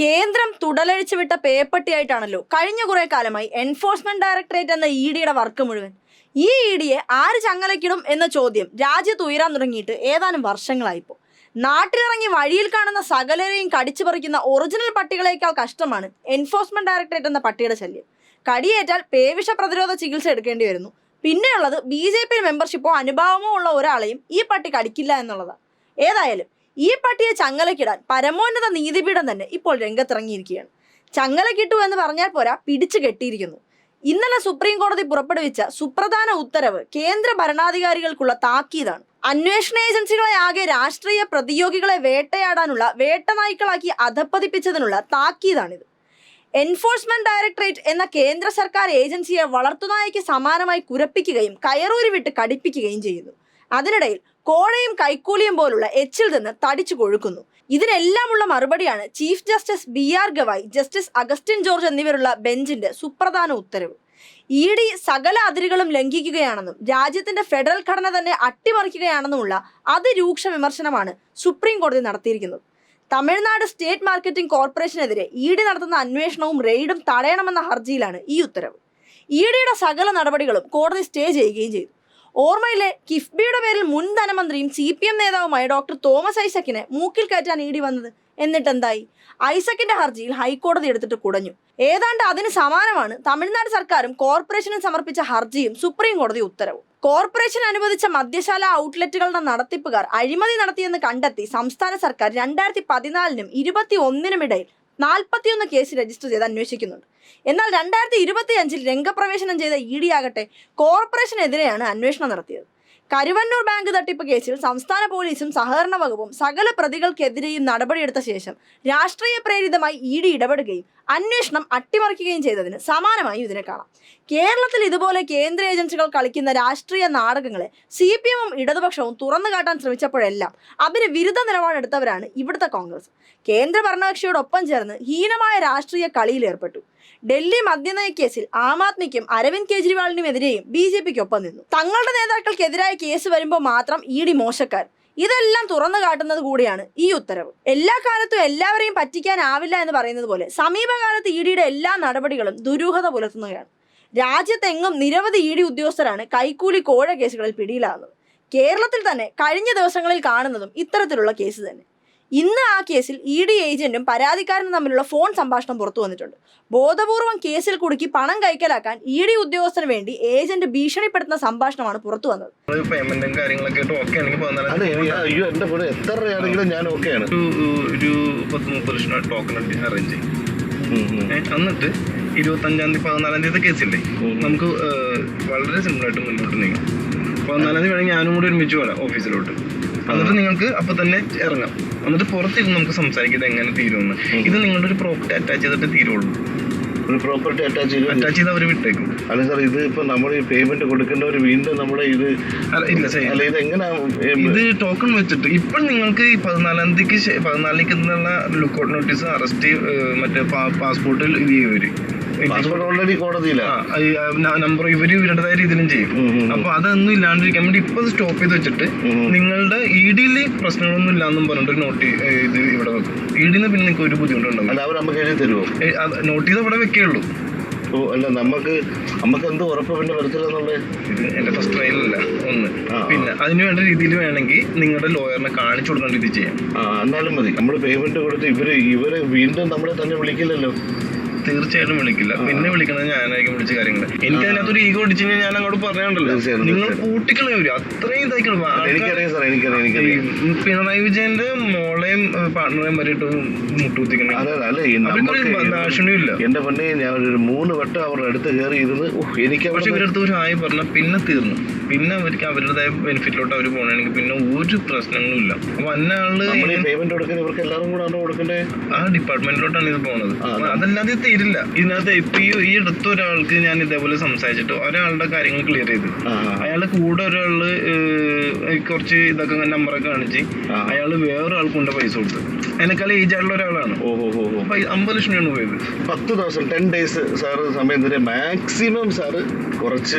കേന്ദ്രം തുടലഴിച്ചു വിട്ട പേപ്പട്ടിയായിട്ടാണല്ലോ കഴിഞ്ഞ കുറെ കാലമായി എൻഫോഴ്സ്മെന്റ് ഡയറക്ടറേറ്റ് എന്ന ഇ ഡിയുടെ വർക്ക് മുഴുവൻ. ഈ ഇ ഡിയെ ആര് ചങ്ങലക്കിടും എന്ന ചോദ്യം രാജ്യത്ത് ഉയരാൻ തുടങ്ങിയിട്ട് ഏതാനും വർഷങ്ങളായിപ്പോ. നാട്ടിലിറങ്ങി വഴിയിൽ കാണുന്ന സകലരെയും കടിച്ചു പറിക്കുന്ന ഒറിജിനൽ പട്ടികളേക്കാൾ കഷ്ടമാണ് എൻഫോഴ്സ്മെന്റ് ഡയറക്ടറേറ്റ് എന്ന പട്ടിയുടെ ശല്യം. കടിയേറ്റാൽ പേവിഷ പ്രതിരോധ ചികിത്സ എടുക്കേണ്ടി വരുന്നു. പിന്നെയുള്ളത് ബി ജെ പി മെമ്പർഷിപ്പോ അനുഭാവമോ ഉള്ള ഒരാളെയും ഈ പട്ടി കടിക്കില്ല എന്നുള്ളതാണ് ഏതായാലും ഈ പട്ടിയെ ചങ്ങലക്കിടാൻ പരമോന്നത നീതിപീഠം തന്നെ ഇപ്പോൾ രംഗത്തിറങ്ങിയിരിക്കുകയാണ്. ചങ്ങലക്കിട്ടു എന്ന് പറഞ്ഞാൽ പോരാ പിടിച്ചു കെട്ടിയിരിക്കുന്നു. ഇന്നലെ സുപ്രീം കോടതി പുറപ്പെടുവിച്ച സുപ്രധാന ഉത്തരവ് കേന്ദ്ര ഭരണാധികാരികൾക്കുള്ള താക്കീതാണ്. അന്വേഷണ ഏജൻസികളെ ആകെ രാഷ്ട്രീയ പ്രതിയോഗികളെ വേട്ടയാടാനുള്ള വേട്ടനായ്ക്കളാക്കി അധപ്പതിപ്പിച്ചതിനുള്ള താക്കീതാണിത്. എൻഫോഴ്സ്മെന്റ് ഡയറക്ടറേറ്റ് എന്ന കേന്ദ്ര സർക്കാർ ഏജൻസിയെ വളർത്തുനായ്ക്ക് സമാനമായി കുരപ്പിക്കുകയും കയറൂരി വിട്ട് കടിപ്പിക്കുകയും ചെയ്യുന്നു. അതിനിടയിൽ കോഴയും കൈക്കൂലിയും പോലുള്ള എച്ചിൽ നിന്ന് തടിച്ചു കൊഴുക്കുന്നു. ഇതിനെല്ലാമുള്ള മറുപടിയാണ് chief justice B R Gavai justice Augustine George എന്നിവരുള്ള ബെഞ്ചിന്റെ സുപ്രധാന ഉത്തരവ്. ഇ ഡി സകല അതിരുകളും ലംഘിക്കുകയാണെന്നും രാജ്യത്തിന്റെ ഫെഡറൽ ഘടന തന്നെ അട്ടിമറിക്കുകയാണെന്നുമുള്ള അതിരൂക്ഷ വിമർശനമാണ് സുപ്രീം കോടതി നടത്തിയിരിക്കുന്നത്. തമിഴ്നാട് സ്റ്റേറ്റ് മാർക്കറ്റിംഗ് കോർപ്പറേഷനെതിരെ ഇ ഡി നടത്തുന്ന അന്വേഷണവും റെയ്ഡും തടയണമെന്ന ഹർജിയിലാണ് ഈ ഉത്തരവ്. ഇ ഡിയുടെ സകല നടപടികളും കോടതി സ്റ്റേ ചെയ്യുകയും ചെയ്തു. ഓർമ്മയിലെ കിഫ്ബിയുടെ പേരിൽ മുൻ ധനമന്ത്രിയും സി പി എം നേതാവുമായ ഡോക്ടർ തോമസ് ഐസക്കിനെ മൂക്കിൽ കയറ്റാൻ ഇടി വന്നത്. എന്നിട്ട് എന്തായി ഐസക്കിന്റെ ഹർജിയിൽ ഹൈക്കോടതി എടുത്തിട്ട് കുടഞ്ഞു. ഏതാണ്ട് അതിന് സമാനമാണ് തമിഴ്നാട് സർക്കാരും കോർപ്പറേഷനും സമർപ്പിച്ച ഹർജിയും സുപ്രീം കോടതി ഉത്തരവും. കോർപ്പറേഷൻ അനുവദിച്ച മദ്യശാല ഔട്ട്ലെറ്റുകളുടെ നടത്തിപ്പുകാർ അഴിമതി നടത്തിയെന്ന് കണ്ടെത്തി സംസ്ഥാന സർക്കാർ രണ്ടായിരത്തി പതിനാലിനും ഇരുപത്തി ഒന്നിനും ഇടയിൽ നാൽപ്പത്തിയൊന്ന് കേസ് രജിസ്റ്റർ ചെയ്ത് അന്വേഷിക്കുന്നുണ്ട്. എന്നാൽ രണ്ടായിരത്തി ഇരുപത്തി അഞ്ചിൽ രംഗപ്രവേശനം ചെയ്ത ഇ ഡി ആകട്ടെ കോർപ്പറേഷനെതിരെയാണ് അന്വേഷണം നടത്തിയത്. കരുവന്നൂർ ബാങ്ക് തട്ടിപ്പ് കേസിൽ സംസ്ഥാന പോലീസും സഹകരണ വകുപ്പും സകല പ്രതികൾക്കെതിരെയും നടപടിയെടുത്ത ശേഷം രാഷ്ട്രീയ പ്രേരിതമായി ഇ ഡി ഇടപെടുകയും അന്വേഷണം അട്ടിമറിക്കുകയും ചെയ്തതിന് സമാനമായി ഇതിനെ കാണാം. കേരളത്തിൽ ഇതുപോലെ കേന്ദ്ര ഏജൻസികൾ കളിക്കുന്ന രാഷ്ട്രീയ നാടകങ്ങളെ സി പി എമ്മും ഇടതുപക്ഷവും തുറന്നു കാട്ടാൻ ശ്രമിച്ചപ്പോഴെല്ലാം അതിന് വിരുദ്ധ നിലപാടെടുത്തവരാണ് ഇവിടുത്തെ കോൺഗ്രസ്. കേന്ദ്ര ഭരണകക്ഷിയോടൊപ്പം ചേർന്ന് ഹീനമായ രാഷ്ട്രീയ കളിയിൽ ഏർപ്പെട്ടു. ഡൽഹി മദ്യനയ കേസിൽ ആം ആദ്മിക്കും അരവിന്ദ് കെജ്രിവാളിനുമെതിരെയും ബി ജെ പിക്കൊപ്പം നിന്നു. തങ്ങളുടെ നേതാക്കൾക്കെതിരായ കേസ് വരുമ്പോൾ മാത്രം ഇ ഡി മോശക്കാർ. ഇതെല്ലാം തുറന്നു കാട്ടുന്നത് കൂടിയാണ് ഈ ഉത്തരവ്. എല്ലാ കാലത്തും എല്ലാവരെയും പറ്റിക്കാനാവില്ല എന്ന് പറയുന്നത് പോലെ സമീപകാലത്ത് ഇ ഡിയുടെ എല്ലാ നടപടികളും ദുരൂഹത പുലർത്തുന്നവയാണ്. രാജ്യത്തെങ്ങും നിരവധി ഇ ഡി ഉദ്യോഗസ്ഥരാണ് കൈക്കൂലി കോഴ കേസുകളിൽ പിടിയിലാകുന്നത് കേരളത്തിൽ തന്നെ കഴിഞ്ഞ ദിവസങ്ങളിൽ കാണുന്നതും ഇത്തരത്തിലുള്ള കേസ് തന്നെ. ഇന്ന് ആ കേസിൽ ഇ ഡി ഏജന്റും പരാതിക്കാരനും തമ്മിലുള്ള ഫോൺ സംഭാഷണം പുറത്തു വന്നിട്ടുണ്ട്. ബോധപൂർവം കേസിൽ കുടുക്കി പണം കൈക്കലാക്കാൻ ഇ ഡി ഉദ്യോഗസ്ഥന് വേണ്ടി ഏജന്റ് ഭീഷണിപ്പെടുത്തുന്ന സംഭാഷണമാണ് പുറത്തു വന്നത്. എന്നിട്ട് ഇരുപത്തഞ്ചാം തീയതി പതിനാലാം തീയതി കേസില്ലേ? നമുക്ക് വളരെ സിമ്പിൾ ആയിട്ട് മുന്നോട്ട് നീങ്ങാം. പതിനാലാം തീയതി വേണമെങ്കിൽ ഞാനും കൂടി ഒരുമിച്ച് വരാം ഓഫീസിലോട്ട് എന്നിട്ട് നിങ്ങൾക്ക് അപ്പൊ തന്നെ ഇറങ്ങാം. എന്നിട്ട് പുറത്തിരുന്ന് നമുക്ക് സംസാരിക്കാം ഇത് എങ്ങനെ തീരുമെന്ന് ഇത് നിങ്ങളുടെ ഒരു പ്രോപ്പർട്ടി അറ്റാച്ച് ചെയ്തിട്ട് തീരുള്ളൂ. ഒരു പ്രോപ്പർട്ടി അറ്റാച്ച് ചെയ്ത് അറ്റാച്ച് ചെയ്ത് അവർ വിട്ടേക്കും. അല്ല സാർ ഇത് ഇപ്പൊ നമ്മൾ ഈ പേയ്മെന്റ് കൊടുക്കേണ്ടവർ വീണ്ടും നമ്മുടെ ഇത് ഇല്ല അല്ല ഇത് എങ്ങനെയാ ഇത് ടോക്കൺ വെച്ചിട്ട് ഇപ്പൊ നിങ്ങൾക്ക് ഈ പതിനാലാം തീയതിക്ക് പതിനാലിലേക്ക് എന്നുള്ള ലുക്കൗട്ട് നോട്ടീസ് അറസ്റ്റ് മറ്റേ പാസ്പോർട്ടിൽ ഇത് ചെയ്യും ഓൾറെഡി കോടതിയിലാണ് നമ്പർ ഇവർ ഇവരുടേതായ രീതിയിലും ചെയ്യും. അപ്പൊ അതൊന്നും ഇല്ലാണ്ടിരിക്കാൻ വേണ്ടി ഇപ്പൊ സ്റ്റോപ്പ് ചെയ്ത് വെച്ചിട്ട് നിങ്ങളുടെ ഇ ഡിയിൽ പ്രശ്നങ്ങളൊന്നും ഇല്ലാന്നും പറഞ്ഞിട്ട് നോട്ടി ഇത് ഇവിടെ വെക്കും. ഇ ഡിന്ന് പിന്നെ നിങ്ങൾക്ക് ഒരു ബുദ്ധിമുട്ടുണ്ടാവും തരുമോ നോട്ടീസ് അവിടെ വെക്കേയുള്ളൂ. ഓ അല്ല നമുക്ക് നമുക്ക് എന്ത് ഉറപ്പ് പിന്നെ വരത്തില്ലെന്നുള്ളത് ഇത് എന്റെ ഫസ്റ്റ് ട്രയലല്ല ഒന്ന്. പിന്നെ അതിന് വേണ്ട രീതിയിൽ വേണമെങ്കിൽ നിങ്ങളുടെ ലോയറിനെ കാണിച്ചു കൊടുക്കേണ്ട രീതി ചെയ്യാം. എന്നാലും മതി. നമ്മൾ പേയ്മെന്റ് കൊടുത്ത് ഇവർ ഇവർ വീണ്ടും നമ്മളെ തന്നെ വിളിക്കില്ലല്ലോ. തീർച്ചയായിട്ടും വിളിക്കില്ല. പിന്നെ വിളിക്കുന്നത് ഞാനായിരിക്കും വിളിച്ച കാര്യങ്ങൾ എനിക്ക് അതിനകത്ത് ഒരു ഈഗോ അടിച്ചു കഴിഞ്ഞാൽ ഞാൻ അങ്ങോട്ട് പറയാനുണ്ടല്ലോ നിങ്ങൾ. കൂട്ടിക്കളയൂര് അത്രയും ഇതായിക്കണം പിണറായി വിജയന്റെ മോളെയും പാർട്ണറെയും വരെയിട്ട് മുട്ടുകുത്തിക്കണം. എന്റെ പെണ്ണെ ഞാൻ ഒരു മൂന്ന് വട്ടം അവരുടെ അടുത്ത് കയറി ഇരുന്ന് എനിക്ക് പക്ഷെ ഇവരടുത്ത് ഒരു ആയി പറഞ്ഞ പിന്നെ തീർന്നു. പിന്നെ അവർക്ക് അവരുടേതായ ബെനിഫിറ്റിലോട്ട് അവർ പോകണമെങ്കിൽ പിന്നെ ഒരു പ്രശ്നങ്ങളും ഇല്ല അപ്പൊ അന്നാൾ പേയ്മെന്റ് കൊടുക്കുന്ന ഇവർക്ക് എല്ലാവരും കൂടെ കൊടുക്കണ്ടേ? ആ ഡിപ്പാർട്ട്മെന്റിലോട്ടാണ് ഇത് പോണത്. അതല്ലാതെ ഇത് തീരില്ല ഇതിനകത്ത് ഇപ്പൊ ഈ ഈ അടുത്ത ഒരാൾക്ക് ഞാൻ ഇതേപോലെ സംസാരിച്ചിട്ട് ഒരാളുടെ കാര്യങ്ങൾ ക്ലിയർ ചെയ്ത്. അയാളുടെ കൂടെ ഒരാൾ കുറച്ച് ഇതൊക്കെ നമ്പറൊക്കെ കാണിച്ച്. അയാൾ വേറൊരാൾക്ക് കൊണ്ട് പൈസ കൊടുത്തു. അതിനേക്കാൾ ഏജ് ആയിട്ടുള്ള ഒരാളാണ്. അമ്പത് ലക്ഷം രൂപയാണ് പോയത്. പത്ത് ദിവസം ടെൻ ഡേയ്സ് സാറ് സമയം തരാം മാക്സിമം സാറ് കുറച്ച്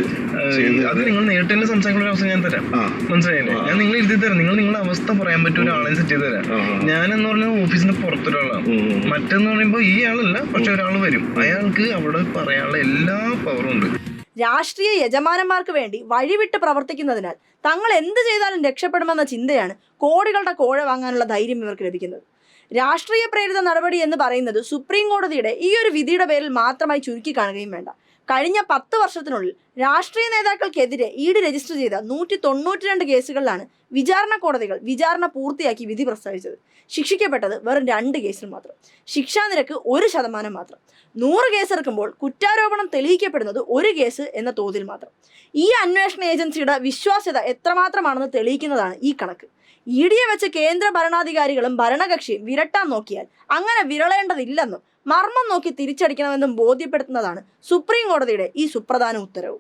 അത് നിങ്ങൾ നേരിട്ട് തന്നെ സംസാരിക്കുന്ന അവസരം ഞാൻ തരാം. മനസ്സിലായില്ലേ? ഞാൻ നിങ്ങൾ എഴുതി തരാം. നിങ്ങൾ നിങ്ങളുടെ അവസ്ഥ പറയാൻ പറ്റിയ ഒരാളെ സെറ്റ് ചെയ്ത് തരാം. ഞാൻ എന്ന് ഞാനെന്ന് പറഞ്ഞാൽ ഓഫീസിന്റെ പുറത്തൊരാളാണ്. മറ്റെന്ന് പറയുമ്പോൾ ഈ ആളല്ല പക്ഷെ ഒരാൾ വരും. അയാൾക്ക് അവിടെ പറയാനുള്ള എല്ലാ പവറും ഉണ്ട്. രാഷ്ട്രീയ യജമാനന്മാർക്ക് വേണ്ടി വഴിവിട്ട് പ്രവർത്തിക്കുന്നതിനാൽ തങ്ങൾ എന്ത് ചെയ്താലും രക്ഷപ്പെടുമെന്ന ചിന്തയാണ് കോടികളുടെ കോഴ വാങ്ങാനുള്ള ധൈര്യം ഇവർക്ക് ലഭിക്കുന്നത്. രാഷ്ട്രീയ പ്രേരിത നടപടി എന്ന് പറയുന്നത് സുപ്രീം കോടതിയുടെ ഈ ഒരു വിധിയുടെ പേരിൽ മാത്രമായി ചുരുക്കി കാണുകയും വേണ്ട. കഴിഞ്ഞ പത്ത് വർഷത്തിനുള്ളിൽ രാഷ്ട്രീയ നേതാക്കൾക്കെതിരെ ഈട് ഡി രജിസ്റ്റർ ചെയ്ത നൂറ്റി തൊണ്ണൂറ്റി രണ്ട് കേസുകളിലാണ് വിചാരണ കോടതികൾ വിചാരണ പൂർത്തിയാക്കി വിധി പ്രസ്താവിച്ചത്. ശിക്ഷിക്കപ്പെട്ടത് വെറും രണ്ട് കേസിൽ മാത്രം. ശിക്ഷാ നിരക്ക് ഒരു ശതമാനം മാത്രം. നൂറ് കേസെടുക്കുമ്പോൾ കുറ്റാരോപണം തെളിയിക്കപ്പെടുന്നത് ഒരു കേസ് എന്ന തോതിൽ മാത്രം. ഈ അന്വേഷണ ഏജൻസിയുടെ വിശ്വാസ്യത എത്രമാത്രമാണെന്ന് തെളിയിക്കുന്നതാണ് ഈ കണക്ക്. ഇ ഡിയെ വെച്ച് കേന്ദ്ര ഭരണാധികാരികളും ഭരണകക്ഷിയും വിരട്ടാൻ നോക്കിയാൽ അങ്ങനെ വിരളേണ്ടതില്ലെന്നും മർമ്മം നോക്കി തിരിച്ചടിക്കണമെന്നും ബോധ്യപ്പെടുത്തുന്നതാണ് സുപ്രീം കോടതിയുടെ ഈ സുപ്രധാന ഉത്തരവ്.